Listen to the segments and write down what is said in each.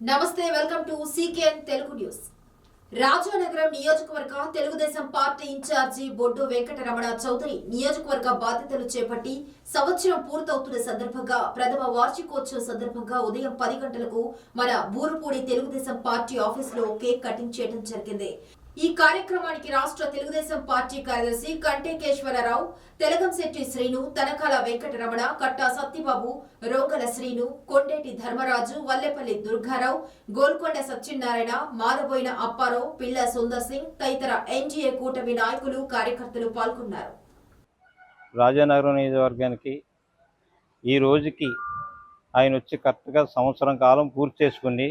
నమస్తే welcome to CKN Telugu news. Rajanagaram నియోజకవర్గ Telugu Desam party incharge Boddu Venkataramana Chowdary నియోజకవర్గ బాధ్యతలు చేపట్టి సంవత్సరం పూర్తవుతున్న సందర్భంగా ప్రథమ వార్షికోత్సవం సందర్భంగా ఉదయం పది గంటలకు మన బూరుపూడి తెలుగుదేశం పార్టీ ఆఫీసులో కేక్ కటింగ్ చేయడం జరిగింది. ఈ కార్యక్రమానికి రాష్ట్ర తెలుగుదేశం పార్టీ కార్యదర్శి కంటేకేశ్వరరావు తెలగంశెట్టి శ్రీను తనకాల వెంకటరమణ కట్టా సత్యబాబు రోగల శ్రీను కొండేటి ధర్మరాజు వల్లెపల్లి దుర్గారావు గోల్కొండ సత్యనారాయణ మాధబోయిన అప్పారావు పిల్ల సుందర్ సింగ్ తదితర ఎన్జీఏ కూటమి నాయకులు కార్యకర్తలు పాల్గొన్నారు. రాజానగరం నియోజకవర్గానికి ఈ రోజుకి ఆయన వచ్చి కరెక్ట్గా సంవత్సరం కాలం పూర్తి చేసుకుని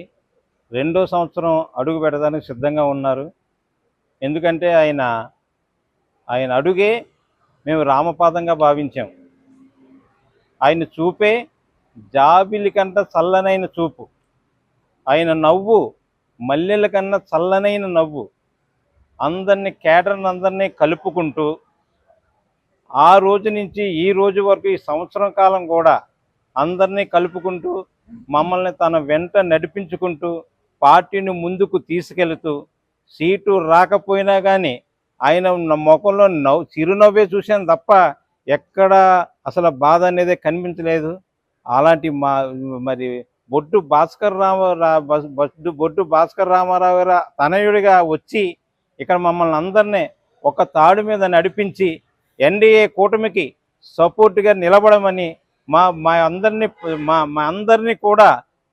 రెండో సంవత్సరం అడుగు పెట్టడానికి సిద్ధంగా ఉన్నారు. ఎందుకంటే ఆయన ఆయన అడుగే మేము రామపాదంగా భావించాం. ఆయన చూపే జాబిలి కంట చల్లనైన చూపు. ఆయన నవ్వు మల్లెల కన్నా చల్లనైన నవ్వు. అందరినీ కేటర్ని అందరినీ కలుపుకుంటూ ఆ రోజు నుంచి ఈ రోజు వరకు ఈ సంవత్సరం కాలం కూడా అందరినీ కలుపుకుంటూ మమ్మల్ని తన వెంట నడిపించుకుంటూ పార్టీని ముందుకు తీసుకెళ్తూ సీటు రాకపోయినా కానీ ఆయన ముఖంలో నవ్వు చిరునవ్వే చూశాను తప్ప ఎక్కడ అసలు బాధ అనేది కనిపించలేదు. అలాంటి మా మరి బొడ్డు భాస్కర్ రామ బొడ్డు బొడ్డు భాస్కర్ రామారావు గారు తనయుడిగా వచ్చి ఇక్కడ మమ్మల్ని అందరినీ ఒక తాడు మీద నడిపించి ఎన్డీఏ కూటమికి సపోర్ట్గా నిలబడమని మా మా అందరినీ మా మా అందరినీ కూడా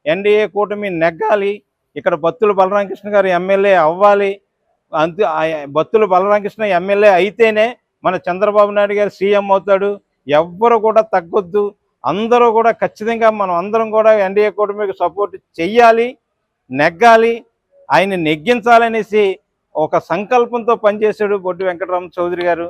ఎన్డీఏ కూటమి నెగ్గాలి. ఇక్కడ బత్తుల బలరామకృష్ణ గారు ఎమ్మెల్యే అవ్వాలి. అంతే ఆ- బత్తుల బలరామకృష్ణ ఎమ్మెల్యే అయితేనే మన చంద్రబాబు నాయుడు గారు సీఎం అవుతాడు. ఎవ్వరు కూడా తగ్గొద్దు. అందరూ కూడా ఖచ్చితంగా మనం అందరం కూడా ఎన్డీఏ కూటమికి సపోర్ట్ చెయ్యాలి నెగ్గాలి. ఆయన నెగ్గించాలనేసి ఒక సంకల్పంతో పనిచేశాడు బొడ్డు వెంకటరామ చౌదరి గారు.